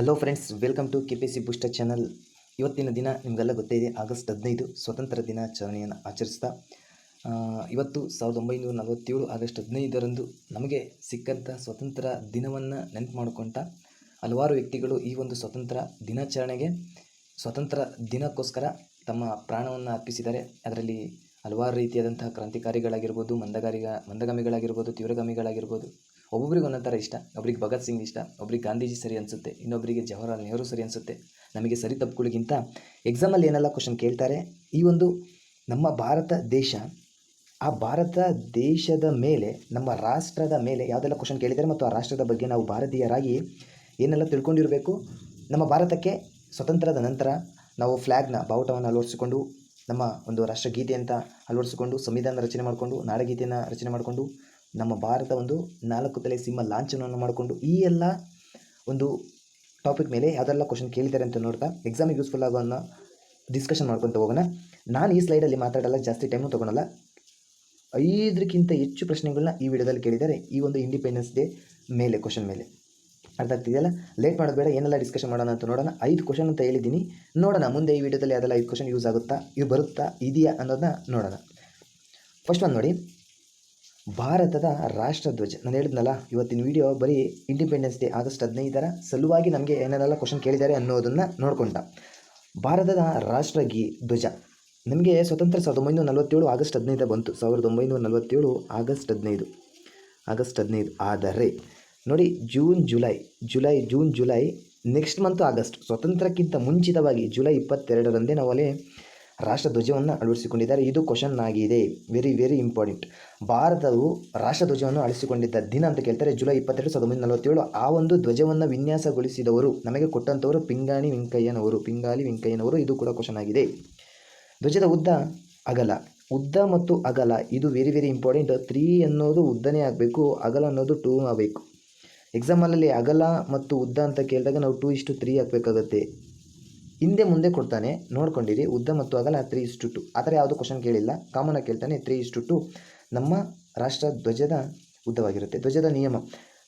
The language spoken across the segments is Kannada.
Hello friends welcome to K P C booster channel ಇವತ್ತಿನ ದಿನ ನಿಮಗೆಲ್ಲ ಗೊತ್ತೇ ಇದೆ, ಆಗಸ್ಟ್ ಹದಿನೈದು ಸ್ವತಂತ್ರ ದಿನಾಚರಣೆಯನ್ನು ಆಚರಿಸ್ತಾ ಇವತ್ತು ಸಾವಿರದ ಒಂಬೈನೂರ ನಲವತ್ತೇಳು ಆಗಸ್ಟ್ ಹದಿನೈದರಂದು ನಮಗೆ ಸಿಕ್ಕಂಥ ಸ್ವತಂತ್ರ ದಿನವನ್ನು ನೆನಪು ಮಾಡಿಕೊಂತ ಹಲವಾರು ವ್ಯಕ್ತಿಗಳು ಈ ಒಂದು ಸ್ವತಂತ್ರ ದಿನಾಚರಣೆಗೆ ಸ್ವತಂತ್ರ ದಿನಕ್ಕೋಸ್ಕರ ತಮ್ಮ ಪ್ರಾಣವನ್ನು ಅರ್ಪಿಸಿದ್ದಾರೆ. ಅದರಲ್ಲಿ ಹಲವಾರು ರೀತಿಯಾದಂತಹ ಕ್ರಾಂತಿಕಾರಿಗಳಾಗಿರ್ಬೋದು, ಮಂದಗಾರಿಗ, ಮಂದಗಾಮಿಗಳಾಗಿರ್ಬೋದು, ತೀವ್ರಗಾಮಿಗಳಾಗಿರ್ಬೋದು ಒಬ್ಬೊಬ್ರಿಗೆ ಒಂದೊಂದು ಥರ ಇಷ್ಟ, ಒಬ್ರಿಗೆ ಭಗತ್ ಸಿಂಗ್ ಇಷ್ಟ, ಒಬ್ರಿಗೆ ಗಾಂಧೀಜಿ ಸರಿ ಅನಿಸುತ್ತೆ ಇನ್ನೊಬ್ಬರಿಗೆ ಜವಾಹರ್ಲಾಲ್ ನೆಹರು ಸರಿ ಅನಿಸುತ್ತೆ. ನಮಗೆ ಸರಿ ತಪ್ಪುಗಳಿಗಿಂತ ಎಕ್ಸಾಮಲ್ಲಿ ಏನೆಲ್ಲ ಕ್ವಶನ್ ಕೇಳ್ತಾರೆ? ಈ ಒಂದು ನಮ್ಮ ಭಾರತ ದೇಶ, ಆ ಭಾರತ ದೇಶದ ಮೇಲೆ, ನಮ್ಮ ರಾಷ್ಟ್ರದ ಮೇಲೆ ಯಾವುದೆಲ್ಲ ಕ್ವಶನ್ ಕೇಳಿದ್ದಾರೆ ಮತ್ತು ಆ ರಾಷ್ಟ್ರದ ಬಗ್ಗೆ ನಾವು ಭಾರತೀಯರಾಗಿ ಏನೆಲ್ಲ ತಿಳ್ಕೊಂಡಿರಬೇಕು? ನಮ್ಮ ಭಾರತಕ್ಕೆ ಸ್ವತಂತ್ರದ ನಂತರ ನಾವು ಫ್ಲ್ಯಾಗ್ನ ಬಾವುಟವನ್ನು ಅಳವಡಿಸಿಕೊಂಡು, ನಮ್ಮ ಒಂದು ರಾಷ್ಟ್ರಗೀತೆ ಅಂತ ಅಳವಡಿಸಿಕೊಂಡು, ಸಂವಿಧಾನ ರಚನೆ ಮಾಡಿಕೊಂಡು, ನಾಡಗೀತೆಯನ್ನು ರಚನೆ ಮಾಡಿಕೊಂಡು ನಮ್ಮ ಭಾರತ ಒಂದು ನಾಲ್ಕು ತಲೆ ಸಿಂಹ ಲಾಂಛನವನ್ನು ಮಾಡಿಕೊಂಡು ಈ ಎಲ್ಲ ಒಂದು ಟಾಪಿಕ್ ಮೇಲೆ ಯಾವುದೆಲ್ಲ ಕ್ವಶನ್ ಕೇಳಿದ್ದಾರೆ ಅಂತ ನೋಡ್ತಾ ಎಕ್ಸಾಮಿಗೆ ಯೂಸ್ಫುಲ್ ಆಗೋನ್ನ ಡಿಸ್ಕಷನ್ ಮಾಡ್ಕೊತ ಹೋಗೋಣ. ನಾನು ಈ ಸ್ಲೈಡಲ್ಲಿ ಮಾತಾಡಲ್ಲ, ಜಾಸ್ತಿ ಟೈಮು ತೊಗೊಳಲ್ಲ. ಐದಕ್ಕಿಂತ ಹೆಚ್ಚು ಪ್ರಶ್ನೆಗಳನ್ನ ಈ ವಿಡಿಯೋದಲ್ಲಿ ಕೇಳಿದ್ದಾರೆ. ಈ ಒಂದು ಇಂಡಿಪೆಂಡೆನ್ಸ್ ಡೇ ಮೇಲೆ ಕ್ವಶನ್ ಮೇಲೆ. ಅರ್ಥ ಆಗ್ತಿದೆಯಲ್ಲ? ಲೇಟ್ ಮಾಡೋದು ಬೇಡ, ಏನೆಲ್ಲ ಡಿಸ್ಕಷನ್ ಮಾಡೋಣ ಅಂತ ನೋಡೋಣ. ಐದು ಕ್ವಶನ್ ಅಂತ ಹೇಳಿದ್ದೀನಿ. ನೋಡೋಣ, ಮುಂದೆ ಈ ವಿಡಿಯೋದಲ್ಲಿ ಅದೆಲ್ಲ ಐದು ಕ್ವಶನ್ ಯೂಸ್ ಆಗುತ್ತಾ, ಇವು ಬರುತ್ತಾ, ಇದೆಯಾ ಅನ್ನೋದನ್ನ ನೋಡೋಣ. ಫಸ್ಟ್ ಒಂದು ನೋಡಿ. ಭಾರತದ ರಾಷ್ಟ್ರಧ್ವಜ. ನಾನು ಹೇಳಿದ್ನಲ್ಲ, ಇವತ್ತಿನ ವಿಡಿಯೋ ಬರೀ ಇಂಡಿಪೆಂಡೆನ್ಸ್ ಡೇ ಆಗಸ್ಟ್ ಹದಿನೈದರ ಸಲುವಾಗಿ ನಮಗೆ ಏನೇನೆಲ್ಲ ಕ್ವಶನ್ ಕೇಳಿದ್ದಾರೆ ಅನ್ನೋದನ್ನು ನೋಡ್ಕೊಂಡ. ಭಾರತದ ರಾಷ್ಟ್ರಗೀ ಧ್ವಜ ನಮಗೆ ಸ್ವತಂತ್ರ ಸಾವಿರದ ಒಂಬೈನೂರ ನಲವತ್ತೇಳು ಆಗಸ್ಟ್ ಹದಿನೈದು ಬಂತು. ಸಾವಿರದ ಒಂಬೈನೂರ ನಲವತ್ತೇಳು ಆಗಸ್ಟ್ ಹದಿನೈದು. ಆಗಸ್ಟ್ ಹದಿನೈದು ಆದರೆ, ನೋಡಿ June July July June July next month August. ಸ್ವತಂತ್ರಕ್ಕಿಂತ ಮುಂಚಿತವಾಗಿ ಜುಲೈ ಇಪ್ಪತ್ತೆರಡರಂದೇ ನಾವು ಅಲ್ಲಿ ರಾಷ್ಟ್ರಧ್ವಜವನ್ನು ಅಳವಡಿಸಿಕೊಂಡಿದ್ದಾರೆ. ಇದು ಕ್ವಶನ್ ಆಗಿದೆ. ವೆರಿ ವೆರಿ ಇಂಪಾರ್ಟೆಂಟ್ ಭಾರತವು ರಾಷ್ಟ್ರಧ್ವಜವನ್ನು ಅಳಿಸಿಕೊಂಡಿದ್ದ ದಿನ ಅಂತ ಕೇಳ್ತಾರೆ. ಜುಲೈ ಇಪ್ಪತ್ತೆರಡು, ಸಾವಿರದ ಒಂಬೈನೂರ ನಲವತ್ತೇಳು. ಆ ಒಂದು ಧ್ವಜವನ್ನು ವಿನ್ಯಾಸಗೊಳಿಸಿದವರು ನಮಗೆ ಕೊಟ್ಟಂಥವರು ಪಿಂಗಾಣಿ ವೆಂಕಯ್ಯನವರು, ಪಿಂಗಾಲಿ ವೆಂಕಯ್ಯನವರು. ಇದು ಕೂಡ ಕ್ವಶನ್ ಆಗಿದೆ. ಧ್ವಜದ ಉದ್ದ ಅಗಲ. ಉದ್ದ ಮತ್ತು ಅಗಲ. ಇದು ವೆರಿ ವೆರಿ ಇಂಪಾರ್ಟೆಂಟ್ ತ್ರೀ ಅನ್ನೋದು ಉದ್ದನೇ ಆಗಬೇಕು. ಅಗಲ ಅನ್ನೋದು ಟೂ ಆಗಬೇಕು. ಎಕ್ಸಾಮಲ್ಲಿ ಅಗಲ ಮತ್ತು ಉದ್ದ ಅಂತ ಕೇಳಿದಾಗ ನಾವು ಟೂ ಇಷ್ಟು ತ್ರೀ ಹಾಕಬೇಕಾಗತ್ತೆ. ಹಿಂದೆ ಮುಂದೆ ಕೊಡ್ತಾನೆ, ನೋಡ್ಕೊಂಡಿರಿ, ಉದ್ದ ಮತ್ತು ಅಗಲ ತ್ರೀ ಇಷ್ಟು ಟು ಆ ಥರ ಯಾವುದು ಕ್ವಶನ್ ಕೇಳಿಲ್ಲ. ಕಾಮನಾಗಿ ಕೇಳ್ತಾನೆ, ತ್ರೀ ಇಷ್ಟು ಟು ನಮ್ಮ ರಾಷ್ಟ್ರ ಧ್ವಜದ ಉದ್ದವಾಗಿರುತ್ತೆ. ಧ್ವಜದ ನಿಯಮ.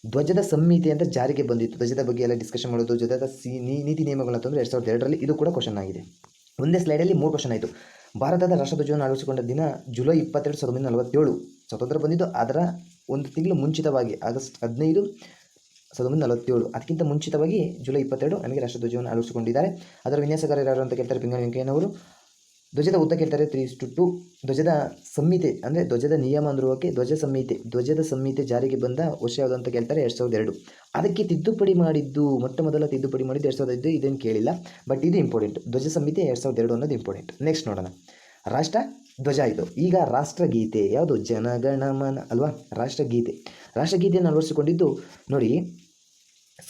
ಧ್ವಜದ ಸಂಹಿತೆ ಅಂತ ಜಾರಿಗೆ ಬಂದಿತ್ತು. ಧ್ವಜದ ಬಗ್ಗೆ ಎಲ್ಲ ಡಿಸ್ಕಷನ್ ಮಾಡೋದು, ಧ್ವಜದ ಸಿ ನೀತಿ ನಿಯಮಗಳು ಅಂತಂದರೆ ಎರಡು ಸಾವಿರದ ಎರಡರಲ್ಲಿ ಇದು ಕೂಡ ಕ್ವಶನ್ ಆಗಿದೆ. ಒಂದೇ ಸ್ಲೈಡಲ್ಲಿ ಮೂರು ಕ್ವಶನ್ ಆಯಿತು. ಭಾರತದ ರಾಷ್ಟ್ರಧ್ವಜವನ್ನು ಅಳವಡಿಸಿಕೊಂಡ ದಿನ ಜುಲೈ ಇಪ್ಪತ್ತೆರಡು ಸಾವಿರದ ಒಂಬೈನೂರ ನಲವತ್ತೇಳು. ಸ್ವತಂತ್ರ ಬಂದಿದ್ದು ಅದರ ಒಂದು ತಿಂಗಳು ಮುಂಚಿತವಾಗಿ, ಆಗಸ್ಟ್ ಹದಿನೈದು. ಸಾವಿರದ ಒಂಬೈನೂರ ನಲವತ್ತೇಳು. ಅದಕ್ಕಿಂತ ಮುಂಚಿತವಾಗಿ ಜುಲೈ ಇಪ್ಪತ್ತೆರಡು ನಮಗೆ ರಾಷ್ಟ್ರಧ್ವಜವನ್ನು ಅಳವಡಿಸಿಕೊಂಡಿದ್ದಾರೆ. ಅದರ ವಿನ್ಯಾಸಗಾರರು ಯಾರು ಅಂತ ಕೇಳ್ತಾರೆ ಪಿಂಗಳಿ ವೆಂಕಯ್ಯನವರು. ಧ್ವಜದ ಉದ್ದ ಕೇಳ್ತಾರೆ ತ್ರೀ ಧ್ವಜದ ಸಂಹಿತೆ, ಅಂದರೆ ಧ್ವಜದ ನಿಯಮ ಧ್ವಜ ಸಂಹಿತೆ, ಧ್ವಜದ ಸಂಹಿತೆ ಜಾರಿಗೆ ಬಂದ ವರ್ಷ ಯಾವುದು ಅಂತ ಕೇಳ್ತಾರೆ ಎರಡು ಸಾವಿರದ ಎರಡು. ಅದಕ್ಕೆ ತಿದ್ದುಪಡಿ ಮಾಡಿದ್ದು, ಮೊಟ್ಟ ಮೊದಲ ತಿದ್ದುಪಡಿ ಮಾಡಿದ್ದು ಎರಡು ಸಾವಿರದ ಐದು ಇದೇನು ಕೇಳಿಲ್ಲ. ಬಟ್ ಇದು ಇಂಪಾರ್ಟೆಂಟ್ ಧ್ವಜ ಸಂಹಿತೆ ಎರಡು ಸಾವಿರದ ಎರಡು ಅನ್ನೋದು ಇಂಪಾರ್ಟೆಂಟ್ ನೆಕ್ಸ್ಟ್ ನೋಡೋಣ. ರಾಷ್ಟ್ರ ಧ್ವಜ ಆಯಿತು ಈಗ ರಾಷ್ಟ್ರಗೀತೆ. ಯಾವುದು? ಜನಗಣಮನ, ಅಲ್ವಾ? ರಾಷ್ಟ್ರಗೀತೆ. ರಾಷ್ಟ್ರಗೀತೆಯನ್ನು ಅಳವಡಿಸಿಕೊಂಡಿದ್ದು ನೋಡಿ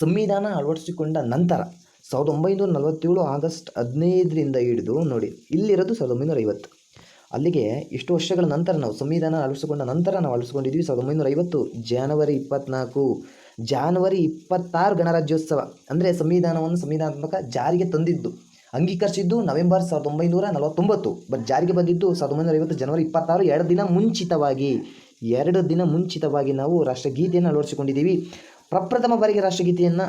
ಸಂವಿಧಾನ ಅಳವಡಿಸಿಕೊಂಡ ನಂತರ ಸಾವಿರದ ಒಂಬೈನೂರ ನಲವತ್ತೇಳು ಆಗಸ್ಟ್ ಹದಿನೈದರಿಂದ ಹಿಡಿದು ನೋಡಿ, ಇಲ್ಲಿರೋದು ಸಾವಿರದ ಒಂಬೈನೂರ ಐವತ್ತು. ಅಲ್ಲಿಗೆ ಇಷ್ಟು ವರ್ಷಗಳ ನಂತರ ನಾವು ಸಂವಿಧಾನ ಅಳವಡಿಸಿಕೊಂಡ ನಂತರ ನಾವು ಅಳವಡಿಸಿಕೊಂಡಿದ್ವಿ ಸಾವಿರದ ಒಂಬೈನೂರ ಐವತ್ತು ಜಾನವರಿ ಇಪ್ಪತ್ನಾಲ್ಕು. ಜಾನ್ವರಿ ಇಪ್ಪತ್ತಾರು ಗಣರಾಜ್ಯೋತ್ಸವ, ಅಂದರೆ ಸಂವಿಧಾನವನ್ನು ಸಂವಿಧಾನಾತ್ಮಕ ಜಾರಿಗೆ ತಂದಿದ್ದು, ಅಂಗೀಕರಿಸಿದ್ದು ನವೆಂಬರ್ ಸಾವಿರದ ಒಂಬೈನೂರ ನಲವತ್ತೊಂಬತ್ತು ಬಟ್ ಜಾರಿಗೆ ಬಂದಿದ್ದು ಸಾವಿರದ ಒಂಬೈನೂರ ಐವತ್ತು ಜನವರಿ ಇಪ್ಪತ್ತಾರು, ಎರಡು ದಿನ ಮುಂಚಿತವಾಗಿ. ಎರಡು ದಿನ ಮುಂಚಿತವಾಗಿ ನಾವು ರಾಷ್ಟ್ರಗೀತೆಯನ್ನು ಅಳವಡಿಸಿಕೊಂಡಿದ್ದೀವಿ. ಪ್ರಪ್ರಥಮ ಬಾರಿಗೆ ರಾಷ್ಟ್ರಗೀತೆಯನ್ನು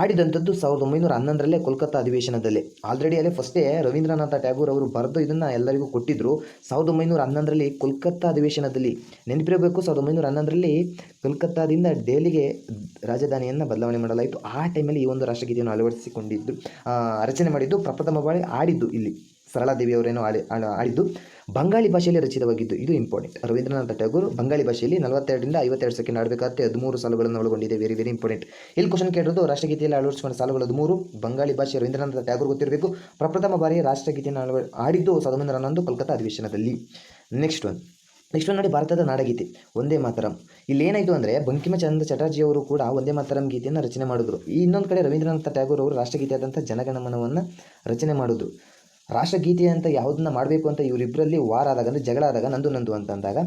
ಆಡಿದಂಥದ್ದು ಸಾವಿರದ ಒಂಬೈನೂರ ಹನ್ನೊಂದರಲ್ಲೇ ಕೋಲ್ಕತ್ತಾ ಅಧಿವೇಶನದಲ್ಲಿ. ಆಲ್ರೆಡಿ ಅಲ್ಲೇ ಫಸ್ಟೇ ರವೀಂದ್ರನಾಥ ಟ್ಯಾಗೂರ್ ಅವರು ಬರೆದು ಇದನ್ನು ಎಲ್ಲರಿಗೂ ಕೊಟ್ಟಿದ್ದರು ಸಾವಿರದ ಒಂಬೈನೂರ ಹನ್ನೊಂದರಲ್ಲಿ ಕೋಲ್ಕತ್ತಾ ಅಧಿವೇಶನದಲ್ಲಿ ನೆನಪಿರಬೇಕು, ಸಾವಿರದ ಒಂಬೈನೂರ ಹನ್ನೊಂದರಲ್ಲಿ ಕೋಲ್ಕತ್ತಾದಿಂದ ದೆಹಲಿಗೆ ರಾಜಧಾನಿಯನ್ನು ಬದಲಾವಣೆ ಮಾಡಲಾಯಿತು. ಆ ಟೈಮಲ್ಲಿ ಈ ಒಂದು ರಾಷ್ಟ್ರಗೀತೆಯನ್ನು ಅಳವಡಿಸಿಕೊಂಡಿದ್ದು ರಚನೆ ಮಾಡಿದ್ದು ಪ್ರಪ್ರಥಮ ಬಾರಿ ಆಡಿದ್ದು ಇಲ್ಲಿ. ಸರಳಾದೇವಿಯವರೇನೋ ಆಡಿ, ಆಡ- ಆಡಿದ್ದು. ಬಂಗಾಳಿ ಭಾಷೆಯಲ್ಲಿ ರಚಿತವಾಗಿದ್ದು ಇದು ಇಂಪಾರ್ಟೆಂಟ್ ರವೀಂದ್ರನಾಥ ಟ್ಯಾಗೂರ್ ಬಂಗಾಳಿ ಭಾಷೆಯಲ್ಲಿ ನಲವತ್ತೆರಡರಿಂದ ಐವತ್ತೆರಡು ಸೆಕೆಂಡ್ ಆಡಬೇಕಾದ್ರೆ ಹದಿಮೂರು ಸಾಲುಗಳನ್ನು ಒಳಗೊಂಡಿದೆ. ವೆರಿ ವೆರಿ ಇಂಪಾರ್ಟೆಂಟ್ ಇಲ್ಲಿ ಕ್ವಶನ್ ಕೇಳಿರೋದು, ರಾಷ್ಟ್ರಗೀತೆಯಲ್ಲಿ ಅಳವಡಿಸಿಕೊಂಡ ಸಾಲುಗಳು ಹದಿಮೂರು. ಬಂಗಾಳಿ ಭಾಷೆ ರವೀಂದ್ರನಾಥ ಟ್ಯಾಗೂರ್ ಗೊತ್ತಿರಬೇಕು. ಪ್ರಪ್ರಥಮ ಬಾರಿ ರಾಷ್ಟ್ರಗೀತೆಯನ್ನು ಅಳವ, ಆಡಿದ್ದು ಸಾವಿರದ ಒಂಬೈನೂರ ಕೋಲ್ಕತ್ತಾ ಅಧಿವೇಶನದಲ್ಲಿ ನೆಕ್ಸ್ಟ್ ಒನ್ ನೆಕ್ಸ್ಟ್ ನೋಡಿ ಭಾರತದ ನಾಡಗೀತೆ. ಒಂದೇ ಮಾತರಂ. ಇಲ್ಲಿ ಏನಾಯಿತು ಅಂದರೆ ಬಂಕಿಮಚಂದ್ರ ಚಟರ್ಜಿ ಅವರು ಕೂಡ ಒಂದೇ ಮಾತರಂ ಗೀತೆಯನ್ನು ರಚನೆ ಮಾಡಿದ್ರು. ಇನ್ನೊಂದು ಕಡೆ ರವೀಂದ್ರನಾಥ ಟ್ಯಾಗೂರ್ ಅವರು ರಾಷ್ಟ್ರಗೀತೆಯಾದಂಥ ಜನಗಣಮನವನ್ನು ರಚನೆ ಮಾಡಿದ್ರು. ರಾಷ್ಟ್ರಗೀತೆ ಅಂತ ಯಾವುದನ್ನ ಮಾಡಬೇಕು ಅಂತ ಇವರಿಬ್ಬರಲ್ಲಿ ವಾರ ಆದಾಗ, ಅಂದರೆ ಜಗಳ ಆದಾಗ ನಂದು ನಂದು ಅಂತ ಅಂದಾಗ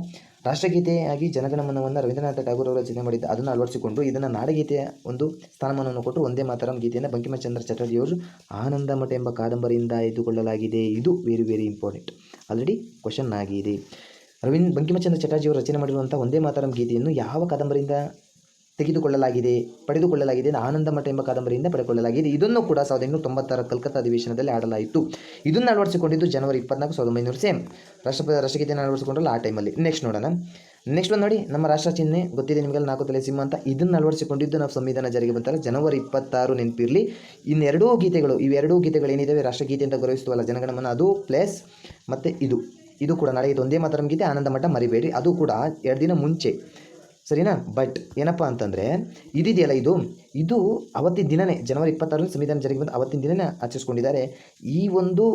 ರಾಷ್ಟ್ರಗೀತೆಯಾಗಿ ಜನಗಣಮನವನ್ನು ರವೀಂದ್ರನಾಥ ಟ್ಯಾಗೂರ್ ಅವರು ರಚನೆ ಮಾಡಿದ್ದು ಅದನ್ನು ಅಳವಡಿಸಿಕೊಂಡು ಇದನ್ನು ನಾಡಗೀತೆಯ ಒಂದು ಸ್ಥಾನಮಾನವನ್ನು ಕೊಟ್ಟು ಒಂದೇ ಮಾತರಂ ಗೀತೆಯನ್ನು ಬಂಕಿಮಚಂದ್ರ ಚಟರ್ಜಿಯವರು ಆನಂದಮಠ ಎಂಬ ಕಾದಂಬರಿಯಿಂದ ಆಯ್ದುಕೊಳ್ಳಲಾಗಿದೆ. ಇದು very very important already question ಆಗಿದೆ. ರವೀಂದ್ರ ಬಂಕಿಮಚಂದ್ರ ಚಟರ್ಜಿಯವರು ರಚನೆ ಮಾಡಿರುವಂಥ ಒಂದೇ ಮಾತರಂ ಗೀತೆಯನ್ನು ಯಾವ ಕಾದಂಬರಿಯಿಂದ ತೆಗೆದುಕೊಳ್ಳಲಾಗಿದೆ, ಪಡೆದುಕೊಳ್ಳಲಾಗಿದೆ ಆನಂದ ಮಠ ಎಂಬ ಕಾದಂಬರಿಯಿಂದ ಪಡೆದುಕೊಳ್ಳಲಾಗಿದೆ. ಇದನ್ನು ಕೂಡ ಸಾವಿರದ ಎಂಟುನೂರ ತೊಂಬತ್ತರ ಕಲ್ಕತ್ತಾ ಅಧಿವೇಶನದಲ್ಲಿ ಆಡಲಾಯಿತು. ಇದನ್ನು ಅಳವಡಿಸಿಕೊಂಡಿದ್ದು ಜನವರಿ ಇಪ್ಪತ್ನಾಲ್ಕು, ಸಾವಿರದ ಒಂಬೈನೂರು ಸೇಮ್. ರಾಷ್ಟ್ರಪತಿ ರಾಷ್ಟ್ರಗೀತೆಯನ್ನು ಅಳವಡಿಸಿಕೊಂಡ್ರಲ್ಲ ಆ ಟೈಮಲ್ಲಿ ನೆಕ್ಸ್ಟ್ ನೋಡೋಣ. ನೆಕ್ಸ್ಟ್ ಒಂದು ನೋಡಿ, ನಮ್ಮ ರಾಷ್ಟ್ರ ಚಿಹ್ನೆ, ಗೊತ್ತಿದೆ ನಿಮಗೆಲ್ಲ, ನಾಲ್ಕು ತಲೆ ಸಿಂಹ ಅಂತ. ಇದನ್ನು ಅಳವಡಿಸಿಕೊಂಡಿದ್ದು ನಾವು ಸಂವಿಧಾನ ಜಾರಿಗೆ ಬಂತಲ್ಲ ಜನವರಿ ಇಪ್ಪತ್ತಾರು ನೆನಪಿರಲಿ. ಇನ್ನೆರಡೂ ಗೀತೆಗಳು, ಇವೆರಡೂ ಗೀತೆಗಳು ಏನಿದ್ದಾವೆ ರಾಷ್ಟ್ರಗೀತೆ ಅಂತ ಗೌರವಿಸುವಲ್ಲ ಜನಗಣಮನ, ಅದು ಪ್ಲಸ್ ಮತ್ತು ಇದು. ಇದು ಕೂಡ ನಾಳೆ ಇದು ಒಂದೇ ಮಾತರಂ ಗೀತೆ, ಆನಂದ ಮಠ ಮರಿಬೇಡಿ. ಅದು ಕೂಡ ಎರಡು ದಿನ ಮುಂಚೆ. ಸರಿನಾ? ಬಟ್ ಏನಪ್ಪ ಅಂತಂದರೆ, ಇದಿದೆಯಲ್ಲ ಇದು? ಇದು ಅವತ್ತಿನ ದಿನನೇ ಜನವರಿ ಇಪ್ಪತ್ತಾರರಲ್ಲಿ ಸಂವಿಧಾನ ಜಾರಿಗೆ ಬಂದು ಅವತ್ತಿನ ದಿನನೇ ಆಚರಿಸ್ಕೊಂಡಿದ್ದಾರೆ. ಈ ಒಂದು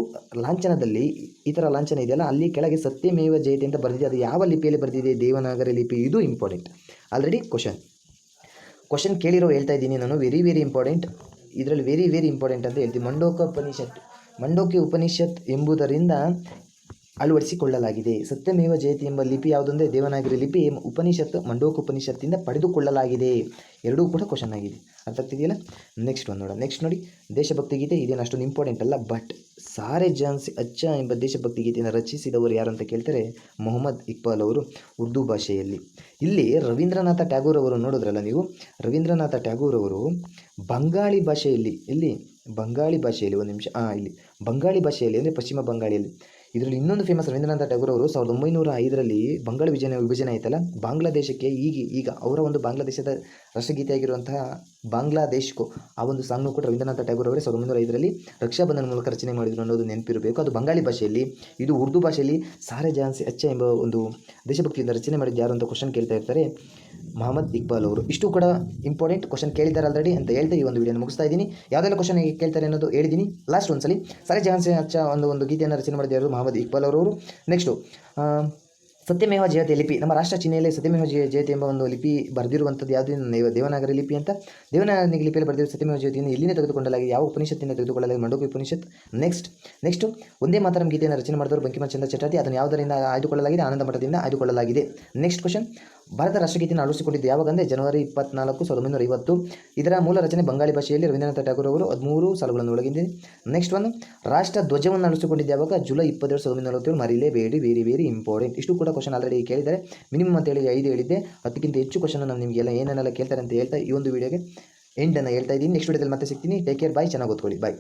ಲಾಂಛನದಲ್ಲಿ, ಈ ಥರ ಲಾಂಛನ ಇದೆಯಲ್ಲ, ಅಲ್ಲಿ ಕೆಳಗೆ ಸತ್ಯಮೇವ ಜಯತೆ ಅಂತ ಬರೆದಿದೆ. ಅದು ಯಾವ ಲಿಪಿಯಲ್ಲಿ ಬರೆದಿದೆ? ದೇವನಾಗರಿ ಲಿಪಿ. ಇದು ಇಂಪಾರ್ಟೆಂಟ್ ಆಲ್ರೆಡಿ ಕ್ವಶನ್ ಕ್ವಶನ್ ಕೇಳಿರೋ ಹೇಳ್ತಾ ಇದ್ದೀನಿ ನಾನು. ವೆರಿ ವೆರಿ ಇಂಪಾರ್ಟೆಂಟ್ ಇದರಲ್ಲಿ ವೆರಿ ವೆರಿ ಇಂಪಾರ್ಟೆಂಟ್ ಅಂತ ಹೇಳ್ತೀನಿ. ಮಂಡೋಕ ಉಪನಿಷತ್ ಮಂಡೋಕಿ ಉಪನಿಷತ್ ಎಂಬುದರಿಂದ ಅಳವಡಿಸಿಕೊಳ್ಳಲಾಗಿದೆ. ಸತ್ಯಮೇವ ಜಯತಿ ಎಂಬ ಲಿಪಿ ಯಾವುದಂದರೆ ದೇವನಾಗರಿ ಲಿಪಿ ಉಪನಿಷತ್ ಮಂಡೋಕ ಉಪನಿಷತ್ತಿಂದ ಪಡೆದುಕೊಳ್ಳಲಾಗಿದೆ. ಎರಡೂ ಕೂಡ ಕ್ವಶನ್ ಆಗಿದೆ. ಅರ್ಥ ಆಗ್ತಿದೆಯಲ್ಲ ನೆಕ್ಸ್ಟ್ ಒಂದು ನೋಡೋಣ. ನೆಕ್ಸ್ಟ್ ನೋಡಿ. ದೇಶಭಕ್ತಿ ಗೀತೆ ಇದೇನು ಅಷ್ಟೊಂದು ಇಂಪಾರ್ಟೆಂಟ್ ಅಲ್ಲ ಬಟ್ ಸಾರೆ ಜಾನ್ಸಿ ಅಚ್ಚ ಎಂಬ ದೇಶಭಕ್ತಿ ಗೀತೆಯನ್ನು ರಚಿಸಿದವರು ಯಾರು ಅಂತ ಕೇಳ್ತಾರೆ ಮೊಹಮ್ಮದ್ ಇಕ್ಬಾಲ್ ಅವರು ಉರ್ದು ಭಾಷೆಯಲ್ಲಿ. ಇಲ್ಲಿ ರವೀಂದ್ರನಾಥ ಟ್ಯಾಗೂರ್ ಅವರು ನೋಡಿದ್ರಲ್ಲ ನೀವು? ರವೀಂದ್ರನಾಥ ಟ್ಯಾಗೂರ್ ಅವರು ಬಂಗಾಳಿ ಭಾಷೆಯಲ್ಲಿ, ಇಲ್ಲಿ ಬಂಗಾಳಿ ಭಾಷೆಯಲ್ಲಿ ಒಂದು ನಿಮಿಷ ಹಾಂ ಇಲ್ಲಿ ಬಂಗಾಳಿ ಭಾಷೆಯಲ್ಲಿ ಅಂದರೆ ಪಶ್ಚಿಮ ಬಂಗಾಳಿಯಲ್ಲಿ. ಇದರಲ್ಲಿ ಇನ್ನೊಂದು ಫೇಮಸ್ ರವೀಂದ್ರನಾಥ ಟ್ಯಾಗೂರ್ ಅವರು ಸಾವಿರದ ಒಂಬೈನೂರ ಐದರಲ್ಲಿ ಬಂಗಾಳ ವಿಭಜನೆ ವಿಭಜನೆ ಆಯ್ತಲ್ಲ? ಬಾಂಗ್ಲಾದೇಶಕ್ಕೆ ಈಗ ಈಗ ಅವರ ಒಂದು ಬಾಂಗ್ಲಾದೇಶದ ರಾಷ್ಟ್ರಗೀತೆಯಾಗಿರುವಂತಹ ಬಾಂಗ್ಲಾದೇಶ್ಕೋ ಆ ಒಂದು ಸಾಂಗ್ನು ಕೂಡ ರವೀಂದ್ರನಾಥ ಟ್ಯಾಗೂರ್ ಅವರೇ ಸಾವಿರದ ಒಂಬೈನೂರ ಐದರಲ್ಲಿ ರಕ್ಷಾಬಂಧನ ಮೂಲಕ ರಚನೆ ಮಾಡಿದ್ರು ಅನ್ನೋದು ನೆನಪಿರಬೇಕು. ಅದು ಬಂಗಾಳಿ ಭಾಷೆಯಲ್ಲಿ, ಇದು ಉರ್ದು ಭಾಷೆಯಲ್ಲಿ ಸಾರೆ ಜಾನ್ಸಿ ಅಚ್ಚ ಎಂಬ ಒಂದು ದೇಶಭಕ್ತಿಯಿಂದ ರಚನೆ ಮಾಡಿದ್ದು ಯಾರು ಅಂತ ಕ್ವಶನ್ ಕೇಳ್ತಾ ಇರ್ತಾರೆ ಮೊಹಮ್ಮದ್ ಇಕ್ಬಾಲ್ ಅವರು. ಇಷ್ಟು ಕೂಡ ಇಂಪಾರ್ಟೆಂಟ್ ಕ್ವಶನ್ ಕೇಳಿದ್ದಾರೆ ಆಲ್ರೆಡಿ ಅಂತ ಹೇಳ್ತಾ ಈ ಒಂದು ವಿಡಿಯೋನ ಮುಗಿಸ್ತಾ ಇದ್ದೀನಿ. ಯಾವುದೆಲ್ಲ ಕ್ವಶನ್ ಕೇಳ್ತಾರೆ ಅನ್ನೋದು ಹೇಳಿದ್ದೀನಿ. ಲಾಸ್ಟ್ ಒಂದ್ಸಲಿ ಸಾರೆ ಜಾನ್ಸಿ ಅಚ್ಚ ಒಂದು ಒಂದು ಗೀತೆಯನ್ನು ರಚನೆ ಮಾಡಿದ ಯಾರು? ಮೊಹಮ್ಮದ್ ಇಕ್ಬಾಲ್ ಅವರು ನೆಕ್ಸ್ಟು ಸತ್ಯಮೇವ ಜಯತೆ ಲಿಪಿ, ನಮ್ಮ ರಾಷ್ಟ್ರ ಚಿಹ್ನೆಯಲ್ಲಿ ಸತ್ಯಮೇವ ಜಯ ಜಯತೆ ಎಂಬ ಒಂದು ಲಿಪಿ ಬರೆದಿರುವಂಥದ್ದು ಯಾವುದು ದೇವ- ದೇವನಾಗರಿ ಲಿಪಿ ಅಂತ. ದೇವನಾಗರಿ ಲಿಪಿಯಲ್ಲಿ ಬರೆದಿರುವ ಸತ್ಯಮೇವ ಜಯತೆಯನ್ನು ಎಲ್ಲಿಂದ ತೆಗೆದುಕೊಳ್ಳಲಾಗಿದೆ? ಯಾವ ಉಪನಿಷತ್ತಿನ ತೆಗೆದುಕೊಳ್ಳಲಾಗಿದೆ? ಮಂಡೋಪಿ ಉಪನಿಷತ್. ನೆಕ್ಸ್ಟ್ ನೆಕ್ಸ್ಟ್ ಒಂದೇ ಮಾತರಂ ಗೀತೆಯನ್ನು ರಚನೆ ಮಾಡಿದವರು ಬಂಕಿಮಚಂದ್ರ ಚಟರ್ಜಿ ಅದನ್ನು ಯಾವುದರಿಂದ ಆಯ್ದುಕೊಳ್ಳಲಾಗಿದೆ? ಆನಂದ ಮಠದಿಂದ ಆಯ್ದುಕೊಳ್ಳಲಾಗಿದೆ. ನೆಕ್ಸ್ಟ್ ಕ್ವಶನ್ ಭಾರತ ರಾಷ್ಟ್ರಗೀತೆಯನ್ನು ಅಳವಡಿಸಿಕೊಂಡಿದ್ದು ಯಾವಾಗ ಅಂದರೆ ಜನವರಿ ಇಪ್ಪತ್ನಾಲ್ಕು, ಸಾವಿರದ ಒಂಬೈನೂರ ಐವತ್ತು. ಇದರ ಮೂಲ ರಚನೆ ಬಂಗಾಳಿ ಭಾಷೆಯಲ್ಲಿ ರವೀಂದ್ರನಾಥ ಟ್ಯಾಗೂರ್ ಅವರು ಹದಿಮೂರು ಸಾಲುಗಳನ್ನು ಒಳಗಿದೆ ನೆಕ್ಸ್ಟ್ ಒಂದು ರಾಷ್ಟ್ರ ಧ್ವಜವನ್ನು ಅಳಿಸಿಕೊಂಡಿದ್ದು ಯಾವಾಗ? ಜುಲೈ ಇಪ್ಪತ್ತೆರಡು, ಸಾವಿರದ ಒಂಬೈನೂರ ನಲವತ್ತೇಳು ಮರಿಲೇಬೇಡಿ, ವೆರಿ ವೆರಿ ಇಂಪಾರ್ಟೆಂಟ್ ಇಷ್ಟು ಕೂಡ ಕ್ವಶನ್ ಆಲ್ರೆಡಿ ಕೇಳಿದ್ದಾರೆ. ಮಿನಿಮಮ್ ಅಂತ ಹೇಳಿ ಐದು ಹೇಳಿದ್ದೆ. ಅದಕ್ಕಿಂತ ಹೆಚ್ಚು ಕ್ವಶನ್ ನಾನು ನಿಮಗೆಲ್ಲ ಏನೇನೆಲ್ಲ ಕೇಳ್ತಾರೆ ಅಂತ ಹೇಳ್ತಾ ಈ ಒಂದು ವಿಡಿಯೋಗೆ ಎಂಡನ್ನು ಹೇಳ್ತಾ ಇದ್ದೀನಿ. ನೆಕ್ಸ್ಟ್ ವೀಡಿಯೋದಲ್ಲಿ ಮತ್ತೆ ಸಿಗ್ತೀನಿ. ಟೇಕ್ ಕೇರ್ ಬಾಯ್ ಚೆನ್ನಾಗಿ ಓದ್ಕೊಳ್ಳಿ. ಬಾಯ್